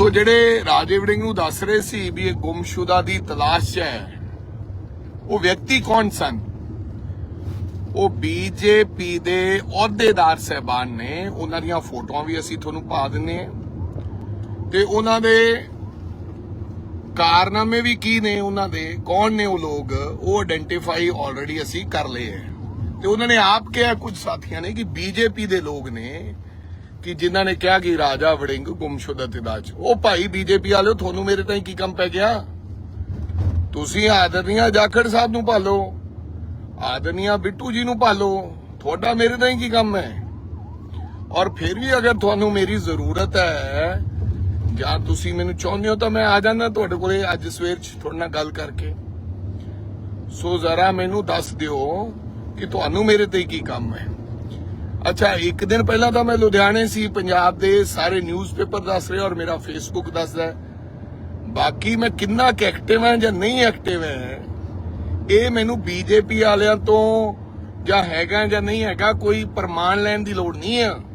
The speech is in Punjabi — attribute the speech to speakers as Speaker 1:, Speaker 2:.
Speaker 1: ਸੋ ਜਿਹੜੇ ਰਾਜੇ ਵੜਿੰਗ ਨੂੰ ਦੱਸ ਰਹੇ ਸੀ ਵੀ ਇਹ ਗੁੰਮਸ਼ੁਦਾ ਦੀ ਤਲਾਸ਼ ਹੈ, ਉਹ ਵਿਅਕਤੀ ਕੌਣ ਸਨ? ਉਹ ਬੀਜੇਪੀ ਦੇ ਅਹੁਦੇਦਾਰ ਸਹਿਬਾਨ ਨੇ। ਉਹਨਾਂ ਦੀਆਂ ਫੋਟੋਆਂ ਵੀ ਅਸੀਂ ਤੁਹਾਨੂੰ ਪਾ ਦਿੰਨੇ ਆ ਤੇ ਉਹਨਾਂ ਦੇ ਕਾਰਨਾਮੇ ਵੀ ਕੀ ਨੇ ਉਹਨਾਂ ਦੇ? ਕੌਣ ਨੇ ਉਹ ਲੋਕ? ਉਹ ਆਇਡੈਂਟੀਫਾਈ ਆਲਰੇਡੀ ਅਸੀਂ ਕਰ ਲਏ ਹੈ। ਤੇ ਉਹਨਾਂ ਨੇ ਆਪ ਕਿਹਾ, ਕੁਝ ਸਾਥੀਆਂ ਨੇ ਕਿ ਬੀਜੇਪੀ ਦੇ ਲੋਕ ਨੇ। ਕਿ ਜਿਨ੍ਹਾਂ ਨੇ ਕਿਹਾ ਕਿ ਰਾਜਾ ਵੜਿੰਗ ਗੁੰਮਸ਼ੁਦਾ ਤਲਾਸ਼ ਉਹ ਭਾਈ ਬੀਜੇਪੀ ਵਾਲਿਓ, ਤੁਹਾਨੂੰ ਮੇਰੇ ਤਾਈਂ ਕੀ ਕੰਮ ਪੈ ਗਿਆ? ਤੁਸੀਂ ਆਦਰਨੀਆ ਜਾਖੜ ਸਾਹਿਬ ਨੂੰ ਭਾਲੋ। ਆਦਰਨੀਆ ਬਿੱਟੂ ਜੀ ਨੂੰ ਭਾਲੋ। ਤੁਹਾਡਾ ਮੇਰੇ ਤਾਈਂ ਕੀ ਕੰਮ ਹੈ? ਔਰ ਫਿਰ ਵੀ ਅਗਰ ਤੁਹਾਨੂੰ ਮੇਰੀ ਜ਼ਰੂਰਤ ਹੈ, ਜਾਂ ਤੁਸੀਂ ਮੈਨੂੰ ਚਾਹੁੰਦੇ ਹੋ, ਤਾਂ ਮੈਂ ਆ ਜਾਣਾ ਤੁਹਾਡੇ ਕੋਲੇ ਅੱਜ ਸਵੇਰ ਚ ਤੁਹਾਡੇ ਨਾਲ ਗੱਲ ਕਰਕੇ। ਸੋ ਜ਼ਰਾ ਮੈਨੂੰ ਦੱਸ ਦਿਓ ਕਿ ਤੁਹਾਨੂੰ ਮੇਰੇ ਤੇ ਕੀ ਕੰਮ ਹੈ। ਅੱਛਾ, ਇੱਕ ਦਿਨ ਪਹਿਲਾਂ ਤਾਂ ਮੈਂ ਲੁਧਿਆਣੇ ਸੀ, ਪੰਜਾਬ ਦੇ ਸਾਰੇ ਨਿਊਜ਼ਪੇਪਰ ਦੱਸ ਰਹੇ ਔਰ ਮੇਰਾ ਫੇਸਬੁੱਕ ਦੱਸਦਾ ਬਾਕੀ ਮੈਂ ਕਿੰਨਾ ਕਿ ਐਕਟਿਵ ਹਾਂ ਜਾਂ ਨਹੀਂ ਐਕਟਿਵ ਹੈ, ਇਹ ਮੈਨੂੰ ਬੀਜੇਪੀ ਵਾਲਿਆਂ ਤੋਂ ਜਾਂ ਹੈਗਾ ਜਾਂ ਨਹੀਂ ਹੈਗਾ, ਕੋਈ ਪ੍ਰਮਾਣ ਲੈਣ ਦੀ ਲੋੜ ਨਹੀਂ ਆ।